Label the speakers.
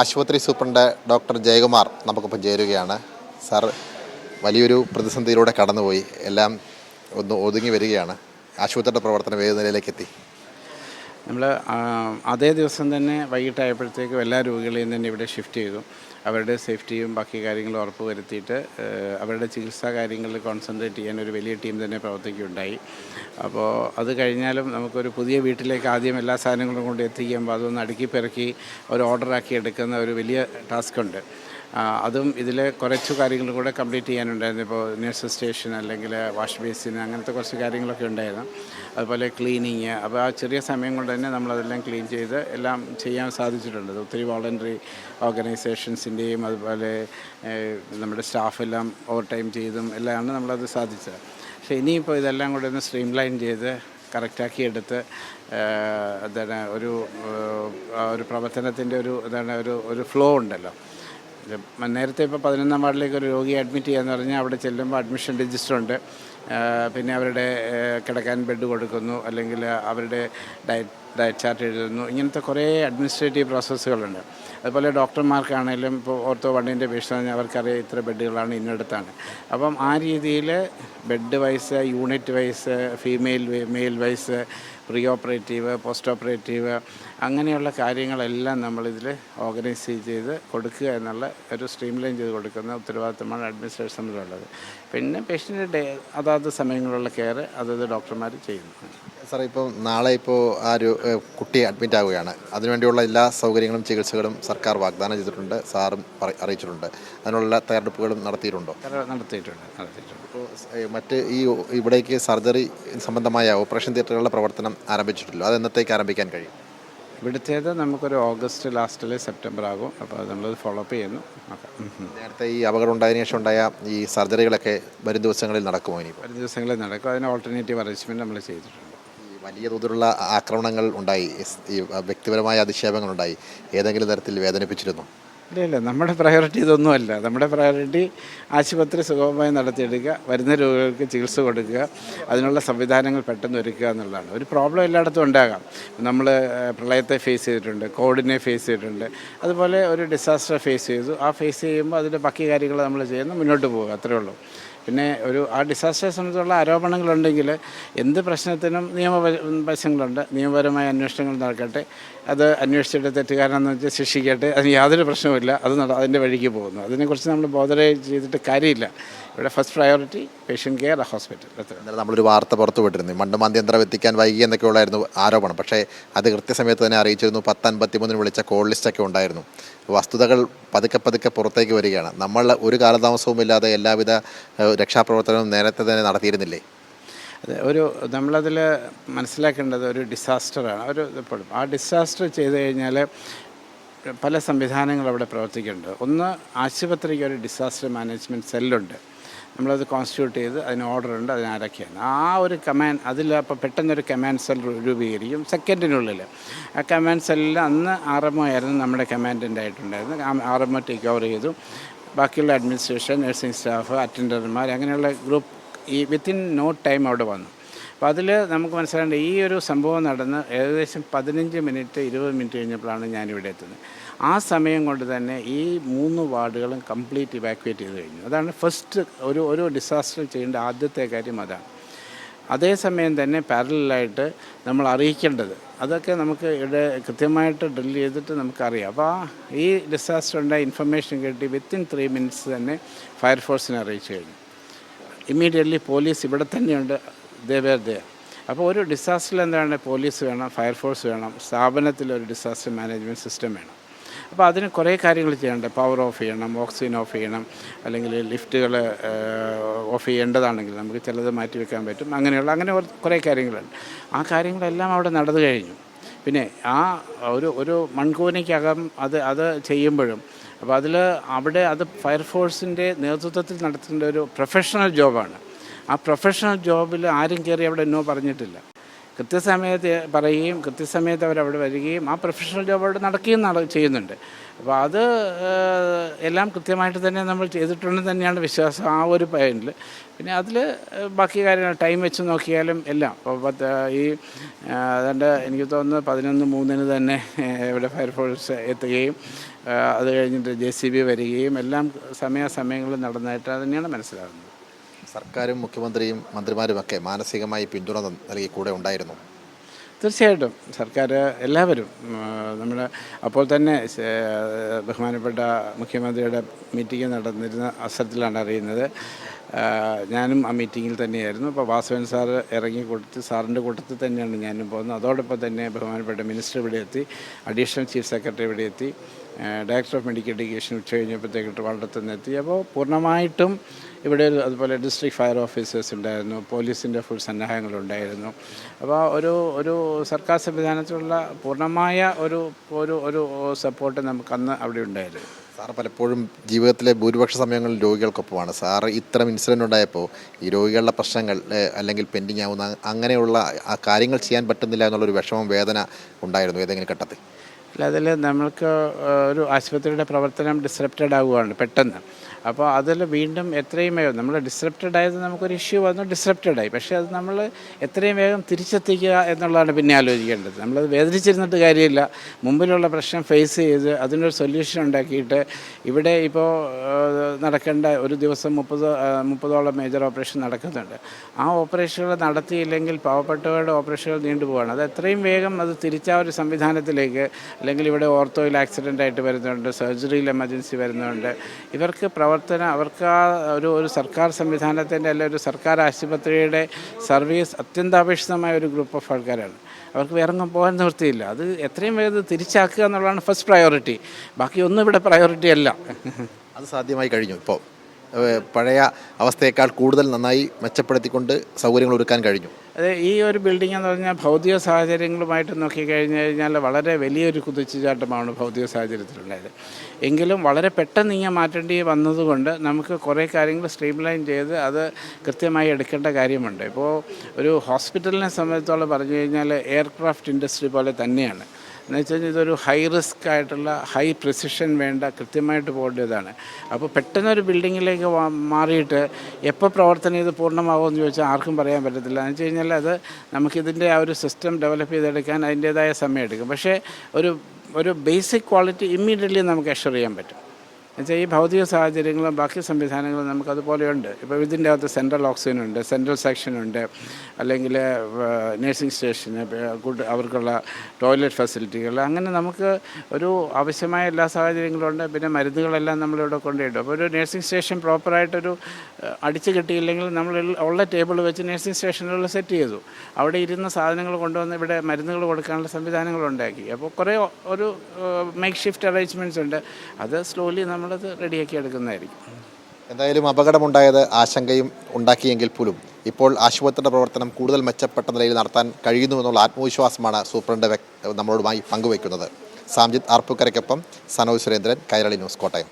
Speaker 1: ആശുപത്രി superintendent doctor Jayakumar നമുക്കിപ്പോൾ ചേരുകയാണ്. സാർ വലിയൊരു പ്രതിസന്ധിയിലൂടെ കടന്നുപോയി. എല്ലാം ഒന്ന് ഒതുങ്ങി വരികയാണ്. ആശുപത്രിയുടെ പ്രവർത്തനം ഏത് നിലയിലേക്ക് എത്തി
Speaker 2: നമ്മൾ അതേ ദിവസം തന്നെ വൈകിട്ടായപ്പോഴത്തേക്കും എല്ലാ രോഗികളെയും തന്നെ ഇവിടെ ഷിഫ്റ്റ് ചെയ്തു. അവരുടെ സേഫ്റ്റിയും ബാക്കി കാര്യങ്ങളും ഉറപ്പ് വരുത്തിയിട്ട് അവരുടെ ചികിത്സാ കാര്യങ്ങളിൽ കോൺസെൻട്രേറ്റ് ചെയ്യാൻ ഒരു വലിയ ടീം തന്നെ പ്രവർത്തിക്കുകയുണ്ടായി. അപ്പോൾ അത് കഴിഞ്ഞാലും നമുക്കൊരു പുതിയ വീട്ടിലേക്ക് ആദ്യം എല്ലാ സാധനങ്ങളും കൊണ്ട് എത്തിക്കുമ്പോൾ അതൊന്ന് അടുക്കി പെറുക്കി ഒരു ഓർഡറാക്കി എടുക്കുന്ന ഒരു വലിയ ടാസ്ക് ഉണ്ട്. അതും ഇതിൽ കുറച്ച് കാര്യങ്ങൾ കൂടെ കംപ്ലീറ്റ് ചെയ്യാനുണ്ടായിരുന്നു. ഇപ്പോൾ നഴ്സ് സ്റ്റേഷൻ അല്ലെങ്കിൽ വാഷ് ബേസിൻ അങ്ങനത്തെ കുറച്ച് കാര്യങ്ങളൊക്കെ ഉണ്ടായിരുന്നു. അതുപോലെ ക്ലീനിങ് അപ്പോൾ ആ ചെറിയ സമയം കൊണ്ട് തന്നെ നമ്മളതെല്ലാം ക്ലീൻ ചെയ്ത് എല്ലാം ചെയ്യാൻ സാധിച്ചിട്ടുണ്ട്. ഒത്തിരി വോളണ്ടറി ഓർഗനൈസേഷൻസിന്റെയും അതുപോലെ നമ്മുടെ സ്റ്റാഫെല്ലാം ഓവർ ടൈം ചെയ്തും എല്ലാമാണ് നമ്മളത് സാധിച്ചത്. പക്ഷേ ഇനിയിപ്പോൾ ഇതെല്ലാം കൂടെ ഒന്ന് സ്ട്രീം ലൈൻ ചെയ്ത് കറക്റ്റാക്കി എടുത്ത് എന്താണ് ഒരു ഒരു പ്രവർത്തനത്തിന്റെ ഒരു എന്താണ് ഒരു ഒരു ഫ്ലോ ഉണ്ടല്ലോ. നേരത്തെ ഇപ്പോൾ പതിനൊന്നാം വാർഡിലേക്ക് ഒരു രോഗിയെ അഡ്മിറ്റ് ചെയ്യാന്ന് പറഞ്ഞാൽ അവിടെ ചെല്ലുമ്പോൾ അഡ്മിഷൻ രജിസ്റ്റർ ഉണ്ട്. പിന്നെ അവരുടെ കിടക്കാൻ ബെഡ് കൊടുക്കുന്നു അല്ലെങ്കിൽ അവരുടെ ഡയറ്റ് ഡയറ്റ് ചാർട്ട് എഴുതുന്നു. ഇങ്ങനത്തെ കുറേ അഡ്മിനിസ്ട്രേറ്റീവ് പ്രോസസ്സുകളുണ്ട് അതുപോലെ ഡോക്ടർമാർക്കാണെങ്കിലും ഇപ്പോൾ ഓർത്തോ വണ്ണിന്റെ പേഷ്യന്റ് അവർക്കറിയാം ഇത്ര ബെഡുകളാണ് ഇന്നടത്താണ്. അപ്പം ആ രീതിയിൽ bed wise unit wise female male wise pre operative post operative അങ്ങനെയുള്ള കാര്യങ്ങളെല്ലാം നമ്മളിതിൽ ഓർഗനൈസ് ചെയ്ത് കൊടുക്കുക എന്നുള്ള ഒരു സ്ട്രീം ലൈൻ ചെയ്ത് കൊടുക്കുന്ന ഉത്തരവാദിത്തമാണ് അഡ്മിനിസ്ട്രേഷനിലുള്ളത് പിന്നെ പേഷ്യന്റെ ഡേ അതാത് സമയങ്ങളിലുള്ള കെയർ അതത് ഡോക്ടർമാർ ചെയ്യുന്നു.
Speaker 1: സാർ ഇപ്പോൾ നാളെ ഇപ്പോൾ ആ ഒരു കുട്ടി അഡ്മിറ്റ് ആവുകയാണ്. അതിനുവേണ്ടിയുള്ള എല്ലാ സൗകര്യങ്ങളും ചികിത്സകളും സർക്കാർ വാഗ്ദാനം ചെയ്തിട്ടുണ്ട് സാറും അറിയിച്ചിട്ടുണ്ട്. അതിനുള്ള തയ്യാറെടുപ്പുകളും നടത്തിയിട്ടുണ്ടോ?
Speaker 2: നടത്തിയിട്ടുണ്ട് നടത്തിയിട്ടുണ്ട്.
Speaker 1: ഇപ്പോൾ മറ്റ് ഈ ഇവിടേക്ക് സർജറി സംബന്ധമായ ഓപ്പറേഷൻ തിയേറ്ററുകളുടെ പ്രവർത്തനം ആരംഭിച്ചിട്ടില്ല. അത് എന്നത്തേക്ക് ആരംഭിക്കാൻ കഴിയും?
Speaker 2: ഇവിടുത്തേത് നമുക്കൊരു ഓഗസ്റ്റ് ലാസ്റ്റിൽ സെപ്റ്റംബർ ആകും. അപ്പോൾ നമ്മളത് ഫോളോ അപ്പ് ചെയ്യുന്നു.
Speaker 1: നേരത്തെ ഈ അപകടം ഉണ്ടായതിനു ശേഷം ഉണ്ടായ ഈ സർജറികളൊക്കെ വരും ദിവസങ്ങളിൽ നടക്കുമോ ഇനി
Speaker 2: വരും ദിവസങ്ങളിൽ നടക്കും. അതിന് ഓൾട്ടർനേറ്റീവ് അറേഞ്ച്മെന്റ് നമ്മൾ ചെയ്തിട്ടുണ്ട്.
Speaker 1: വലിയ തോതിലുള്ള ആക്രമണങ്ങൾ ഉണ്ടായി. ഈ വ്യക്തിപരമായ അധിക്ഷേപങ്ങൾ ഉണ്ടായി ഏതെങ്കിലും തരത്തിൽ വേദനിപ്പിച്ചിരുന്നു?
Speaker 2: ഇല്ല ഇല്ല. നമ്മുടെ പ്രയോറിറ്റി ഇതൊന്നുമല്ല. നമ്മുടെ പ്രയോറിറ്റി ആശുപത്രി സുഗമമായി നടത്തിയെടുക്കുക വരുന്ന രോഗികൾക്ക് ചികിത്സ കൊടുക്കുക അതിനുള്ള സംവിധാനങ്ങൾ പെട്ടെന്ന് ഒരുക്കുക എന്നുള്ളതാണ്. ഒരു പ്രോബ്ലം എല്ലായിടത്തും ഉണ്ടാകാം. നമ്മൾ പ്രളയത്തെ ഫേസ് ചെയ്തിട്ടുണ്ട് കോവിഡിനെ ഫേസ് ചെയ്തിട്ടുണ്ട്. അതുപോലെ ഒരു ഡിസാസ്റ്റർ ഫേസ് ചെയ്തു. ആ ഫേസ് ചെയ്യുമ്പോൾ അതിന്റെ ബാക്കി കാര്യങ്ങൾ നമ്മൾ ചെയ്യുന്നു മുന്നോട്ട് പോകുക അത്രയേ ഉള്ളൂ. പിന്നെ ഒരു ആ ഡിസാസ്റ്റർ സംബന്ധിച്ചുള്ള ആരോപണങ്ങളുണ്ടെങ്കിൽ എന്ത് പ്രശ്നത്തിനും നിയമവശങ്ങളുണ്ട് നിയമപരമായ അന്വേഷണങ്ങൾ നടക്കട്ടെ. അത് അന്വേഷിച്ചിട്ട് തെറ്റുകാരനെന്ന് വെച്ചാൽ ശിക്ഷിക്കട്ടെ. അതിന് യാതൊരു പ്രശ്നവുമില്ല. അത് അതിന്റെ വഴിക്ക് പോകുന്നു. അതിനെക്കുറിച്ച് നമ്മൾ ബോധരെ ചെയ്തിട്ട് കാര്യമില്ല. ഇവിടെ first priority patient care hospital
Speaker 1: ഇന്നലെ നമ്മളൊരു വാർത്ത പുറത്തു വിട്ടിരുന്നു. മണ്ഡമാന്ത്യന്ത്രം എത്തിക്കാൻ വൈകി എന്നൊക്കെയുള്ളായിരുന്നു ആരോപണം. പക്ഷേ അത് കൃത്യസമയത്ത് തന്നെ അറിയിച്ചിരുന്നു. പത്ത് അൻപത്തിമൂന്നിന് വിളിച്ച കോൾ ലിസ്റ്റൊക്കെ ഉണ്ടായിരുന്നു. വസ്തുതകൾ പതുക്കെ പതുക്കെ പുറത്തേക്ക് വരികയാണ്. നമ്മൾ ഒരു കാലതാമസവും ഇല്ലാതെ എല്ലാവിധ രക്ഷാപ്രവർത്തനവും നേരത്തെ തന്നെ നടത്തിയിരുന്നില്ലേ?
Speaker 2: അതെ ഒരു നമ്മളതിൽ മനസ്സിലാക്കേണ്ടത് ഒരു ഡിസാസ്റ്ററാണ് ഒരു ഇപ്പോഴും ആ ഡിസാസ്റ്റർ ചെയ്ത് കഴിഞ്ഞാൽ പല സംവിധാനങ്ങൾ അവിടെ പ്രവർത്തിക്കുന്നുണ്ട്. ഒന്ന് ആശുപത്രിക്ക് ഒരു ഡിസാസ്റ്റർ മാനേജ്മെന്റ് സെല്ലുണ്ട് നമ്മളത് കോൺസ്റ്റിറ്റ്യൂട്ട് ചെയ്ത് അതിന് ഓർഡർ ഉണ്ട് അതിന് ആരൊക്കെയാണ് ആ ഒരു കമാൻഡ് അതിൽ അപ്പോൾ പെട്ടെന്നൊരു കമാൻഡ് സെൽ രൂപീകരിക്കും സെക്കൻഡിനുള്ളിൽ ആ കമാൻഡ് സെല്ലിൽ അന്ന് ആർ എം ഒ ആയിരുന്നു നമ്മുടെ കമാൻഡന്റ് ആയിട്ടുണ്ടായിരുന്നു R M O take over ചെയ്തു. ബാക്കിയുള്ള അഡ്മിനിസ്ട്രേഷൻ നഴ്സിംഗ് സ്റ്റാഫ് അറ്റൻഡർമാർ അങ്ങനെയുള്ള ഗ്രൂപ്പ് ഈ വിത്തിൻ നോ ടൈം അവിടെ വന്നു. അപ്പോൾ അതിൽ നമുക്ക് മനസ്സിലാകേണ്ട ഈ ഒരു സംഭവം നടന്ന് ഏകദേശം പതിനഞ്ച് മിനിറ്റ് ഇരുപത് മിനിറ്റ് കഴിഞ്ഞപ്പോഴാണ് ഞാനിവിടെ എത്തുന്നത്. ആ സമയം കൊണ്ട് തന്നെ ഈ മൂന്ന് വാർഡുകളും കംപ്ലീറ്റ് ഇവാക്വേറ്റ് ചെയ്ത് കഴിഞ്ഞു. അതാണ് ഫസ്റ്റ് ഒരു ഒരു ഡിസാസ്റ്റർ ചെയ്യേണ്ട ആദ്യത്തെ കാര്യം അതാണ്. അതേസമയം തന്നെ പാരലായിട്ട് നമ്മൾ അറിയിക്കേണ്ടത്. അതൊക്കെ നമുക്ക് ഇവിടെ കൃത്യമായിട്ട് ഡ്രിൽ ചെയ്തിട്ട് നമുക്കറിയാം. അപ്പോൾ ആ ഈ ഡിസാസ്റ്റർ ഉണ്ടായ ഇൻഫർമേഷൻ കിട്ടി വിത്തിൻ ത്രീ മിനിറ്റ്സ് തന്നെ ഫയർഫോഴ്സിനെ അറിയിച്ചു കഴിഞ്ഞു. ഇമ്മീഡിയറ്റ്ലി പോലീസ് ഇവിടെ തന്നെയുണ്ട്. ദേവേർ ദേ അപ്പോൾ ഒരു ഡിസാസ്റ്ററിൽ എന്താണ് പോലീസ് വേണം ഫയർഫോഴ്സ് വേണം സ്ഥാപനത്തിൽ ഒരു ഡിസാസ്റ്റർ മാനേജ്മെന്റ് സിസ്റ്റം വേണം. അപ്പോൾ അതിന് കുറേ കാര്യങ്ങൾ ചെയ്യേണ്ടത് പവർ ഓഫ് ചെയ്യണം ഓക്സിജൻ ഓഫ് ചെയ്യണം അല്ലെങ്കിൽ ലിഫ്റ്റുകൾ ഓഫ് ചെയ്യേണ്ടതാണെങ്കിൽ നമുക്ക് ചിലത് മാറ്റി വെക്കാൻ പറ്റും. അങ്ങനെയുള്ള അങ്ങനെ കുറേ കാര്യങ്ങളുണ്ട്. ആ കാര്യങ്ങളെല്ലാം അവിടെ നടന്നു കഴിഞ്ഞു. പിന്നെ ആ ഒരു ഒരു മൺകൂനയ്ക്കകം അത് അത് ചെയ്യുമ്പോഴും അപ്പോൾ അതിൽ അവിടെ അത് ഫയർഫോഴ്സിന്റെ നേതൃത്വത്തിൽ നടത്തേണ്ട ഒരു പ്രൊഫഷണൽ ജോബാണ് ആ പ്രൊഫഷണൽ ജോബിൽ ആരും കയറി അവിടെ എന്നോ പറഞ്ഞിട്ടില്ല. കൃത്യസമയത്ത് പറയുകയും കൃത്യസമയത്ത് അവരവിടെ വരികയും ആ പ്രൊഫഷണൽ ജോബ് അവിടെ നടക്കുകയും നട ചെയ്യുന്നുണ്ട്. അപ്പോൾ അത് എല്ലാം കൃത്യമായിട്ട് തന്നെ നമ്മൾ ചെയ്തിട്ടുണ്ടെന്ന് തന്നെയാണ് വിശ്വാസം ആ ഒരു പോയിന്റിൽ പിന്നെ അതിൽ ബാക്കി കാര്യങ്ങൾ ടൈം വെച്ച് നോക്കിയാലും എല്ലാം. ഇപ്പോൾ പത്ത് ഈ അതുകൊണ്ട് എനിക്ക് തോന്നുന്നു പതിനൊന്ന് മൂന്നിന് തന്നെ ഇവിടെ ഫയർഫോഴ്സ് എത്തുകയും അത് കഴിഞ്ഞിട്ട് ജെ സി ബി വരികയും എല്ലാം സമയാസമയങ്ങളിൽ നടന്നതായിട്ട് തന്നെയാണ് മനസ്സിലാകുന്നത്.
Speaker 1: സർക്കാരും മുഖ്യമന്ത്രിയും മന്ത്രിമാരുമൊക്കെ മാനസികമായി പിന്തുണ നൽകി കൂടെ ഉണ്ടായിരുന്നു.
Speaker 2: തീർച്ചയായിട്ടും. സർക്കാർ എല്ലാവരും നമ്മൾ അപ്പോൾ തന്നെ ബഹുമാനപ്പെട്ട മുഖ്യമന്ത്രിയുടെ മീറ്റിംഗ് നടന്നിരുന്ന അവസരത്തിലാണ് അറിയുന്നത്. ഞാനും ആ മീറ്റിങ്ങിൽ തന്നെയായിരുന്നു. അപ്പോൾ വാസവൻ സാർ ഇറങ്ങി കൊടുത്ത് സാറിന്റെ കൂട്ടത്തിൽ തന്നെയാണ് ഞാനും പോകുന്നത്. അതോടൊപ്പം തന്നെ ബഹുമാനപ്പെട്ട മിനിസ്റ്റർ ഇവിടെ എത്തി അഡീഷണൽ ചീഫ് സെക്രട്ടറി ഇവിടെ എത്തി ഡയറക്ടർ ഓഫ് മെഡിക്കൽ എഡ്യൂക്കേഷൻ ഉച്ച കഴിഞ്ഞപ്പോഴത്തേക്കിട്ട് നിന്ന് എത്തി. അപ്പോൾ പൂർണമായിട്ടും ഇവിടെ ഒരു അതുപോലെ ഡിസ്ട്രിക്ട് ഫയർ ഓഫീസേഴ്സ് ഉണ്ടായിരുന്നു പോലീസിന്റെ ഫുൾ സന്നാഹങ്ങളുണ്ടായിരുന്നു. അപ്പോൾ ഒരു ഒരു സർക്കാർ സംവിധാനത്തിലുള്ള പൂർണമായ ഒരു ഒരു ഒരു സപ്പോർട്ട് നമുക്കന്ന് അവിടെ ഉണ്ടായിരുന്നു.
Speaker 1: സാർ പലപ്പോഴും ജീവിതത്തിലെ ഭൂരിപക്ഷ സമയങ്ങളിൽ രോഗികൾക്കൊപ്പമാണ്. സാർ ഇത്തരം ഇൻസിഡന്റ് ഉണ്ടായപ്പോൾ ഈ രോഗികളുടെ പ്രശ്നങ്ങൾ അല്ലെങ്കിൽ പെൻഡിങ് ആവുന്ന അങ്ങനെയുള്ള കാര്യങ്ങൾ ചെയ്യാൻ പറ്റുന്നില്ല എന്നുള്ളൊരു വിഷമം വേദന ഉണ്ടായിരുന്നു ഏതെങ്കിലും ഘട്ടത്തിൽ?
Speaker 2: അതിൽ നമ്മൾക്ക് ഒരു ആശുപത്രിയുടെ പ്രവർത്തനം ഡിസ്റപ്റ്റഡ് ആവുകയാണ് പെട്ടെന്ന്. അപ്പോൾ അതിൽ വീണ്ടും എത്രയും വേഗം നമ്മൾ ഡിസ്റപ്റ്റഡ് ആയത് നമുക്കൊരു ഇഷ്യൂ വന്നു ഡിസ്റപ്റ്റഡ് ആയി. പക്ഷേ അത് നമ്മൾ എത്രയും വേഗം തിരിച്ചെത്തിക്കുക എന്നുള്ളതാണ് പിന്നെ ആലോചിക്കേണ്ടത്. നമ്മളത് വേദനിച്ചിരുന്നിട്ട് കാര്യമില്ല. മുമ്പിലുള്ള പ്രശ്നം ഫേസ് ചെയ്ത് അതിനൊരു സൊല്യൂഷൻ ഉണ്ടാക്കിയിട്ട് ഇവിടെ ഇപ്പോൾ നടക്കേണ്ട ഒരു ദിവസം മുപ്പത് മുപ്പതോളം മേജർ ഓപ്പറേഷൻ നടക്കുന്നുണ്ട്. ആ ഓപ്പറേഷനുകൾ നടത്തിയില്ലെങ്കിൽ പാവപ്പെട്ടവരുടെ ഓപ്പറേഷനുകൾ നീണ്ടുപോവാണ്. അത് എത്രയും വേഗം അത് തിരിച്ച ഒരു സംവിധാനത്തിലേക്ക് അല്ലെങ്കിൽ ഇവിടെ ഓർത്തോയിൽ ആക്സിഡന്റ് ആയിട്ട് വരുന്നുണ്ട് സർജറിയിൽ എമർജൻസി വരുന്നുണ്ട്. ഇവർക്ക് പ്രവർത്തനം അവർക്ക് ആ ഒരു ഒരു സർക്കാർ സംവിധാനത്തിന്റെ അല്ലെങ്കിൽ ഒരു സർക്കാർ ആശുപത്രിയുടെ സർവീസ് അത്യന്താപേക്ഷിതമായ ഒരു ഗ്രൂപ്പ് ഓഫ് ആൾക്കാരാണ്. അവർക്ക് ഒന്നും പോകാൻ നിവൃത്തിയില്ല. അത് എത്രയും വേഗം തിരിച്ചാക്കുക എന്നുള്ളതാണ് ഫസ്റ്റ് പ്രയോറിറ്റി ബാക്കി ഒന്നും ഇവിടെ പ്രയോറിറ്റി അല്ല.
Speaker 1: അത് സാധ്യമായി കഴിഞ്ഞു ഇപ്പോൾ. പഴയ അവസ്ഥയേക്കാൾ കൂടുതൽ നന്നായി മെച്ചപ്പെടുത്തിക്കൊണ്ട് സൗകര്യങ്ങൾ ഒരുക്കാൻ കഴിഞ്ഞു.
Speaker 2: അത് ഈ ഒരു ബിൽഡിംഗ് എന്ന് പറഞ്ഞാൽ ഭൗതിക സാഹചര്യങ്ങളുമായിട്ട് നോക്കിക്കഴിഞ്ഞു കഴിഞ്ഞാൽ വളരെ വലിയൊരു കുതിച്ചുചാട്ടമാണ് ഭൗതിക സാഹചര്യത്തിലുണ്ടായത് എങ്കിലും വളരെ പെട്ടെന്ന് ഇങ്ങനെ മാറ്റേണ്ടി വന്നതുകൊണ്ട് നമുക്ക് കുറേ കാര്യങ്ങൾ സ്ട്രീംലൈൻ ചെയ്ത് അത് കൃത്യമായി എടുക്കേണ്ട കാര്യമുണ്ട്. ഇപ്പോൾ ഒരു ഹോസ്പിറ്റലിനെ സംബന്ധിച്ചോളം പറഞ്ഞു കഴിഞ്ഞാൽ എയർക്രാഫ്റ്റ് ഇൻഡസ്ട്രി പോലെ തന്നെയാണ്. എന്ന് വെച്ച് കഴിഞ്ഞാൽ ഇതൊരു ഹൈ റിസ്ക് ആയിട്ടുള്ള ഹൈ പ്രിസിഷൻ വേണ്ട കൃത്യമായിട്ട് പോകേണ്ടതാണ്. അപ്പോൾ പെട്ടെന്നൊരു ബിൽഡിങ്ങിലേക്ക് മാറിയിട്ട് എപ്പോൾ പ്രവർത്തനം ഇത് പൂർണമാകുമെന്ന് ചോദിച്ചാൽ ആർക്കും പറയാൻ പറ്റത്തില്ല. എന്ന് വെച്ച് കഴിഞ്ഞാൽ അത് നമുക്കിതിന്റെ ആ ഒരു സിസ്റ്റം ഡെവലപ്പ് ചെയ്തെടുക്കാൻ അതിന്റേതായ സമയം എടുക്കും പക്ഷേ ഒരു ഒരു ബേസിക് ക്വാളിറ്റി ഇമ്മീഡിയറ്റ്ലി നമുക്ക് അഷർ ചെയ്യാൻ പറ്റും. എന്നുവെച്ചാൽ ഈ ഭൗതിക സാഹചര്യങ്ങളും ബാക്കി സംവിധാനങ്ങളും നമുക്കതുപോലെയുണ്ട്. ഇപ്പോൾ ഇതിന്റെ അകത്ത് സെൻട്രൽ ഓക്സിജൻ ഉണ്ട് സെൻട്രൽ സെക്ഷൻ ഉണ്ട് അല്ലെങ്കിൽ നഴ്സിംഗ് സ്റ്റേഷന് ഗുഡ് അവർക്കുള്ള ടോയ്ലറ്റ് ഫെസിലിറ്റികൾ അങ്ങനെ നമുക്ക് ഒരു ആവശ്യമായ എല്ലാ സാഹചര്യങ്ങളും ഉണ്ട്. പിന്നെ മരുന്നുകളെല്ലാം നമ്മളിവിടെ കൊണ്ടുപോയിട്ടു അപ്പോൾ ഒരു നഴ്സിംഗ് സ്റ്റേഷൻ പ്രോപ്പറായിട്ടൊരു അടിച്ചു കിട്ടിയില്ലെങ്കിൽ നമ്മൾ ഉള്ള ടേബിൾ വെച്ച് നഴ്സിംഗ് സ്റ്റേഷനുകളിൽ സെറ്റ് ചെയ്തു. അവിടെ ഇരുന്ന സാധനങ്ങൾ കൊണ്ടുവന്ന് ഇവിടെ മരുന്നുകൾ കൊടുക്കാനുള്ള സംവിധാനങ്ങൾ ഉണ്ടാക്കി. അപ്പോൾ കുറേ ഒരു മേക്ക് ഷിഫ്റ്റ് അറേഞ്ച്മെന്റ്സ് ഉണ്ട്. അത് സ്ലോലി നമ്മളത് റെഡിയാക്കി എടുക്കുന്നതായിരിക്കും.
Speaker 1: എന്തായാലും അപകടമുണ്ടായത് ആശങ്കയും ഉണ്ടാക്കിയെങ്കിൽ പോലും ഇപ്പോൾ ആശുപത്രിയുടെ പ്രവർത്തനം കൂടുതൽ മെച്ചപ്പെട്ട നിലയിൽ നടത്താൻ കഴിയുന്നുവെന്നുള്ള ആത്മവിശ്വാസമാണ് സൂപ്രണ്ട് നമ്മളോടുമായി പങ്കുവയ്ക്കുന്നത്. സാംജിത് ആർപ്പുക്കരയ്ക്കൊപ്പം സനോജ് സുരേന്ദ്രൻ കൈരളി ന്യൂസ് കോട്ടയം.